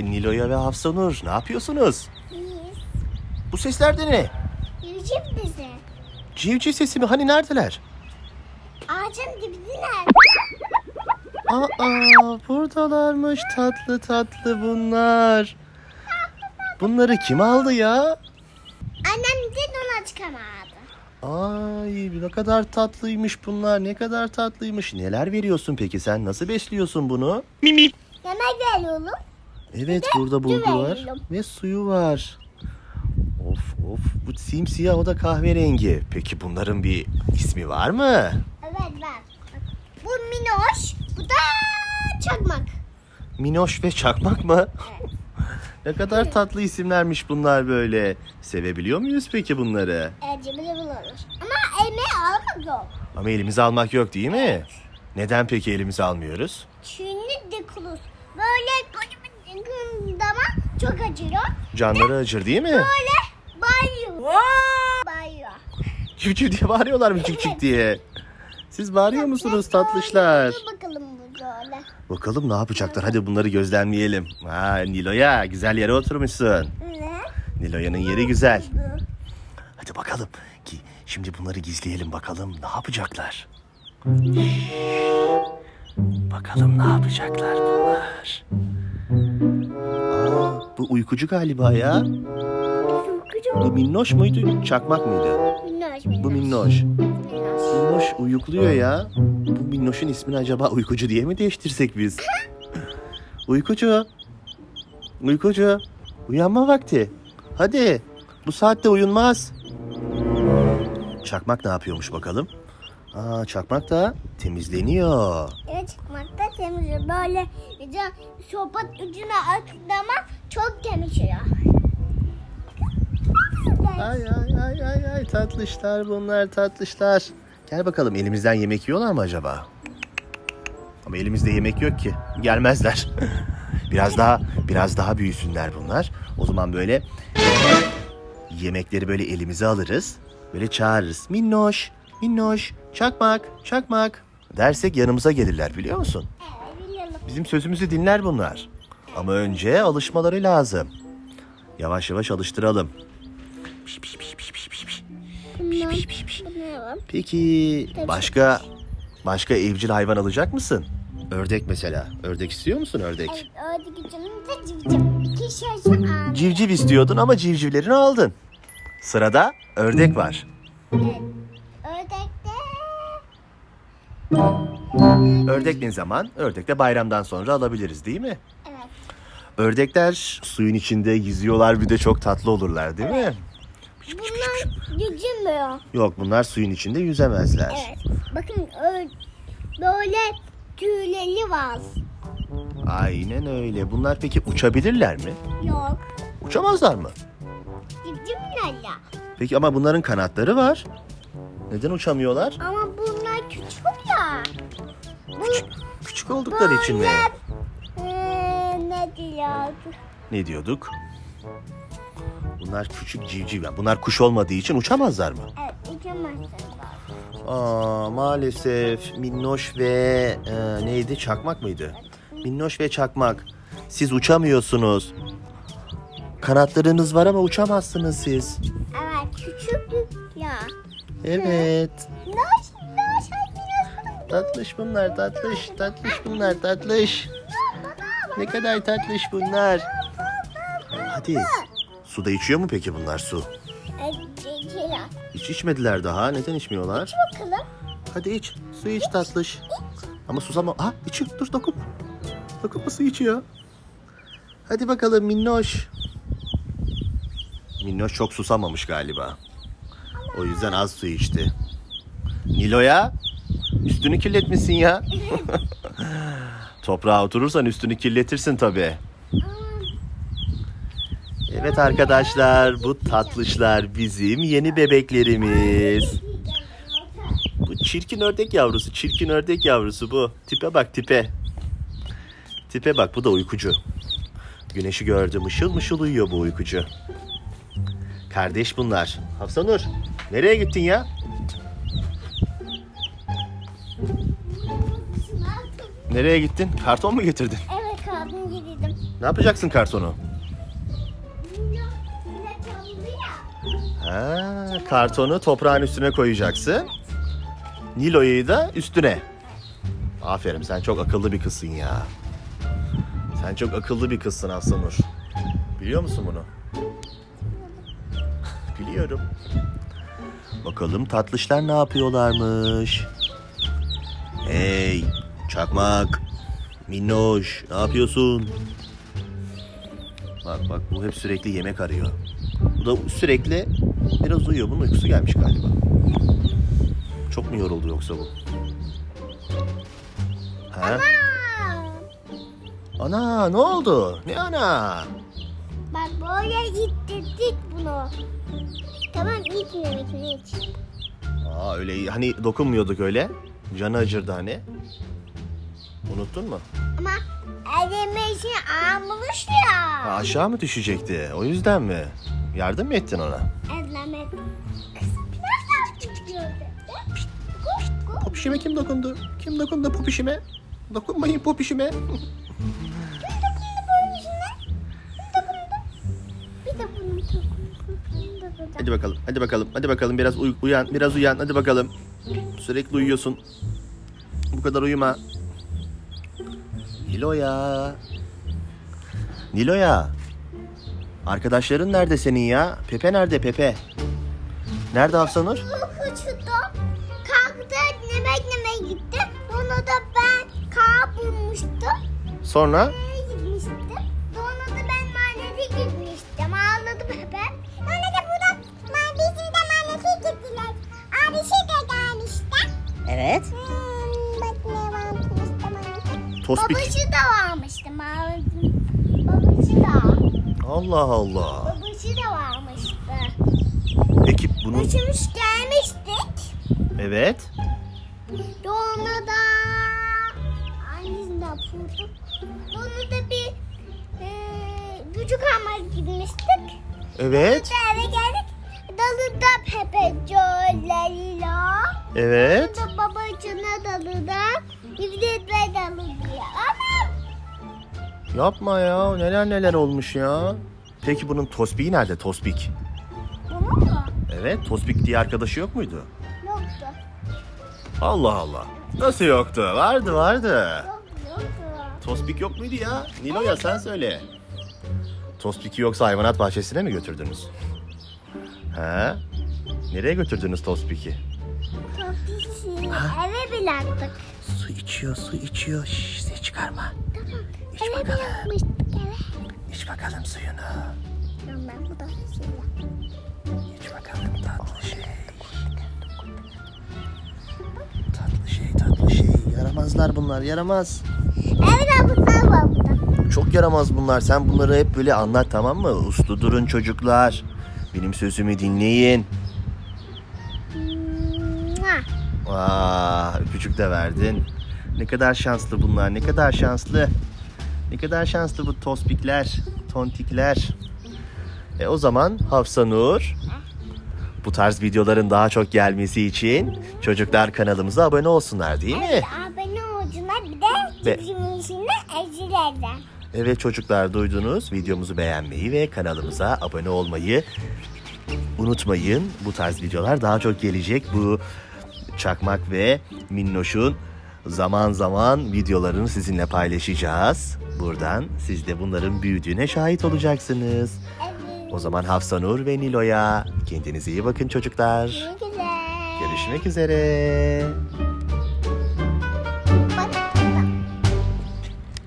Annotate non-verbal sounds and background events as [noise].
Vay Nilo'ya ve Hafsanur ne yapıyorsunuz? Biz. Bu sesler de ne? Yüzüm bizi. Civciv sesi mi? Hani neredeler? Ağacın dibindeler. Aa buradalarmış tatlı tatlı bunlar. Bunları kim aldı ya? Annem de ona çıkamadı. Ay ne kadar tatlıymış bunlar ne kadar tatlıymış. Neler veriyorsun peki sen nasıl besliyorsun bunu? Yemek veriyorum. Evet burada su bulgu var ve suyu var. Of of bu simsiyah o da kahverengi. Peki bunların bir ismi var mı? Evet var. Bu minoş. Bu da çakmak. Minoş ve Çakmak mı? [laughs] ne kadar tatlı isimlermiş bunlar böyle. Sevebiliyor muyuz peki bunları? Evet buluruz. Ama elime almak yok. Ama elimize almak yok değil mi? Neden peki elimize almıyoruz? Çünkü dikulus. Böyle kocaman zaman çok acıyor. Canları acır değil mi? Böyle bayıyor. Bayıyor. Civciv diye bağırıyorlar mı cik cik diye? Siz bağırıyor musunuz tatlışlar? Dur bakalım bu böyle. Bakalım ne yapacaklar. Hadi bunları gözlemleyelim. Ha Nilo'ya güzel yere oturmuşsun. Ne? Nilo'yanın yeri güzel. Hadi bakalım. Ki şimdi bunları gizleyelim bakalım ne yapacaklar. Bakalım ne yapacaklar bunlar. Bu uykucu galiba ya. Bu minnoş muydu, çakmak mıydı? Minnoş minnoş. Bu minnoş. Minnoş. Uyukluyor ya. Bu minnoşun ismini acaba uykucu diye mi değiştirsek biz? [laughs] uykucu. Uykucu. Uyanma vakti. Hadi. Bu saatte uyunmaz. Çakmak ne yapıyormuş bakalım? Aa, çakmak da temizleniyor. Evet çıkmakta temizliyor. Böyle güzel sopat ucuna atlama çok temizliyor. Ay ay ay ay ay tatlışlar bunlar tatlışlar. Gel bakalım elimizden yemek yiyorlar mı acaba? Ama elimizde yemek yok ki. Gelmezler. [laughs] biraz daha biraz daha büyüsünler bunlar. O zaman böyle yemekleri böyle elimize alırız. Böyle çağırırız. Minnoş, minnoş, çakmak, çakmak dersek yanımıza gelirler biliyor musun? Evet biliyorum. Bizim sözümüzü dinler bunlar. Ama önce alışmaları lazım. Yavaş yavaş alıştıralım. Piş, piş, piş, piş, piş, piş, piş. Bunlar, piş, piş, piş. bunlar var. Peki başka başka evcil hayvan alacak mısın? Ördek mesela. Ördek istiyor musun ördek? Evet ördek ucunun da civciv. İki istiyordun ama civcivlerini aldın. Sırada ördek var. Ördekte Ördek ne zaman? Ördek de bayramdan sonra alabiliriz değil mi? evet. Ördekler suyun içinde yüzüyorlar bir de çok tatlı olurlar değil mi? Bunlar yüzülmüyor. Yok bunlar suyun içinde yüzemezler. Evet. Bakın ö- böyle tüyleri var. Aynen öyle. Bunlar peki uçabilirler mi? Yok. Uçamazlar mı? Civcivler ya. Peki ama bunların kanatları var. Neden uçamıyorlar? Ama. Bu Küçük oldukları için mi? Eee, ne diyor? Ne diyorduk? Bunlar küçük civciv. Yani bunlar kuş olmadığı için uçamazlar mı? Evet, uçamazsın. Aa, maalesef Minnoş ve e, neydi? Çakmak mıydı? Minnoş ve Çakmak. Siz uçamıyorsunuz. Kanatlarınız var ama uçamazsınız siz. Evet, küçük ya. Evet. Tatlış bunlar tatlış. Tatlış bunlar tatlış. Ne kadar tatlış bunlar. Hadi. Suda içiyor mu peki bunlar su? Hiç içmediler daha. Neden içmiyorlar? Bakalım. Hadi iç. Su iç tatlış. Ama susama. Ah içiyor. Dur dokunma. Dokunma su içiyor. Hadi bakalım Minnoş. Minnoş çok susamamış galiba. O yüzden az su içti. Nilo'ya üstünü kirletmişsin ya. [laughs] Toprağa oturursan üstünü kirletirsin tabii. Evet arkadaşlar bu tatlışlar bizim yeni bebeklerimiz. Bu çirkin ördek yavrusu, çirkin ördek yavrusu bu. Tipe bak tipe. Tipe bak bu da uykucu. Güneşi gördü mışıl mışıl uyuyor bu uykucu. Kardeş bunlar. Hafsanur nereye gittin ya? Nereye gittin? Karton mu getirdin? Evet, kaldım gidelim. Ne yapacaksın kartonu? Ha, kartonu toprağın üstüne koyacaksın. Nilo'yu da üstüne. Aferin sen çok akıllı bir kızsın ya. Sen çok akıllı bir kızsın Aslanur. Biliyor musun bunu? [laughs] Biliyorum. Bakalım tatlışlar ne yapıyorlarmış. Hey çakmak. Minnoş ne yapıyorsun? Bak bak bu hep sürekli yemek arıyor. Bu da sürekli biraz uyuyor. Bunun uykusu gelmiş galiba. Çok mu yoruldu yoksa bu? Ha? Aa, Ana ne oldu? Ne ana? Bak böyle ittirdik bunu. Tamam itmiyorum hiç. Aa öyle hani dokunmuyorduk öyle. Canı acırdı hani. Unuttun mu? Ama elime için almış ya. Ha, aşağı mı düşecekti? O yüzden mi? Yardım mı ettin ona? Biraz daha. Koş koş. Popişime kim dokundu? Kim dokundu popişime? Dokunmayın popişime. Hadi bakalım, hadi bakalım, hadi bakalım. Biraz uy- uyan, biraz uyan. Hadi bakalım. Sürekli uyuyorsun. Bu kadar uyuma. Nilo'ya. Nilo'ya. Arkadaşların nerede senin ya? Pepe nerede Pepe? Nerede Hafsanur? Uçtu. Kalktı yemek yemeye gitti. Onu da ben kağıt bulmuştum. Sonra? Gitmiştim? Sonra da ben markete gitmiştim. Ağladı bebe. Sonra da burada bizim de markete gittiler. Abisi de gelmişti. Evet. Tospik. Babası da varmıştı. Babası da. Allah Allah. Babası da varmıştı. Peki bunun... Üçümüz gelmiştik. Evet. Sonra da annesini yapıyorduk. Sonra da bir e, gücük almaya gitmiştik. Evet. Sonra eve geldik. Dalıda Pepe Joel'leriyle. Evet. Sonra babacığına dalıda. Ve dalıda. Ama Yapma ya. Neler neler olmuş ya. Peki bunun Tospik'i nerede Tospik? bunu mu? Evet. Tospik diye arkadaşı yok muydu? Yoktu. Allah Allah. Nasıl yoktu? Vardı vardı. Yoktu yoktu. Tospik yok muydu ya? Nilo'ya sen söyle. Tospik'i yoksa hayvanat bahçesine mi götürdünüz? He? Nereye götürdünüz Tospik'i? Topisi eve bıraktık. Su içiyor, su içiyor. Şş, ses çıkarma. Tamam. İç eve bakalım. bırakmıştık eve. İç bakalım suyunu. Tamam ben bu da şey İç bakalım tatlı şey. Tatlı şey, tatlı şey. Yaramazlar bunlar, yaramaz. Evet abi sen var burada. Çok yaramaz bunlar. Sen bunları hep böyle anlat tamam mı? Uslu durun çocuklar. Benim sözümü dinleyin. Aa, öpücük de verdin. Ne kadar şanslı bunlar, ne kadar şanslı. Ne kadar şanslı bu tospikler, tontikler. E o zaman Hafsa Nur, bu tarz videoların daha çok gelmesi için çocuklar kanalımıza abone olsunlar değil mi? Evet abone olsunlar bir de cipsimizini ezilerler. Evet çocuklar duydunuz. Videomuzu beğenmeyi ve kanalımıza abone olmayı unutmayın. Bu tarz videolar daha çok gelecek. Bu Çakmak ve Minnoş'un zaman zaman videolarını sizinle paylaşacağız. Buradan siz de bunların büyüdüğüne şahit olacaksınız. Evet. O zaman Hafsanur ve Nilo'ya kendinize iyi bakın çocuklar. Ne güzel. Görüşmek üzere.